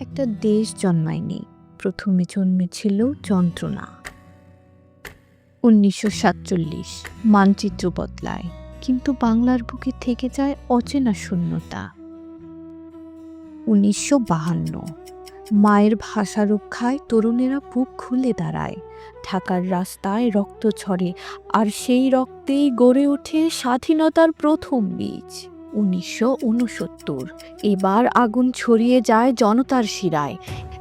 একটা দেশ জন্মায়নি। প্রথমে জন্মেছিল যন্ত্রণা। উনিশশো সাতচল্লিশ, মানচিত্র বদলায়, কিন্তু বাংলার বুকে থেকে যায় অচেনা শূন্যতা। উনিশশো বাহান্ন, মায়ের ভাষা রক্ষায় তরুণেরা বুক খুলে দাঁড়ায়। ঢাকার রাস্তায় রক্ত ছড়ে আর সেই রক্তেই গড়ে ওঠে স্বাধীনতার প্রথম বীজ। উনিশশো উনসত্তর। এবার আগুন ছড়িয়ে যায় জনতার শিরায়।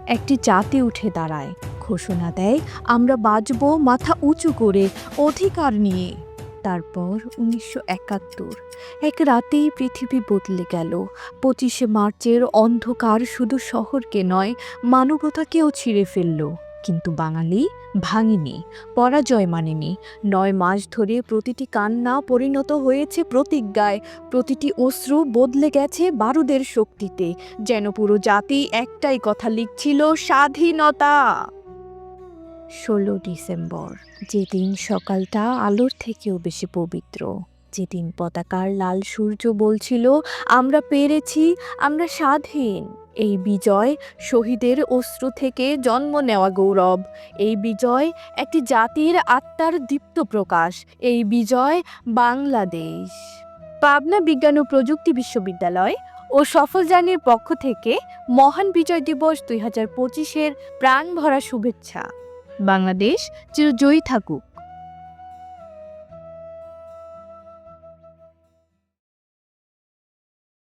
একটি জাতি উঠে দাঁড়ায়। ঘোষণা দেয়, আমরা বাঁচব মাথা উঁচু করে, অধিকার নিয়ে। তারপর উনিশশো একাত্তর। এক রাতেই পৃথিবী বদলে গেল। পঁচিশে মার্চের অন্ধকার শুধু শহরকে নয়, মানবতাকেও ছিঁড়ে ফেলল। কিন্তু বাঙালি ভাঙেনি, পরাজয় মানেনি। নয় মাস ধরে প্রতিটি কান্না পরিণত হয়েছে প্রতিজ্ঞায়। প্রতিটি অশ্রু বদলে গেছে বারুদের শক্তিতে। যেন পুরো জাতি একটাই কথা লিখছিল, স্বাধীনতা। ষোলো ডিসেম্বর, যেদিন সকালটা আলোর থেকেও বেশি পবিত্র। যেদিন পতাকার লাল সূর্য বলছিল, আমরা পেরেছি, আমরা স্বাধীন। এই বিজয় শহীদের অশ্রু থেকে জন্ম নেওয়া গৌরব। এই বিজয় একটি জাতির আত্মার দীপ্ত প্রকাশ। এই বিজয় বাংলাদেশ। পাবনা বিজ্ঞান ও প্রযুক্তি বিশ্ববিদ্যালয় ও সফল জার্নির পক্ষ থেকে মহান বিজয় দিবস দুই হাজার পঁচিশের প্রাণ ভরা শুভেচ্ছা। বাংলাদেশ চিরজয়ী থাকুক।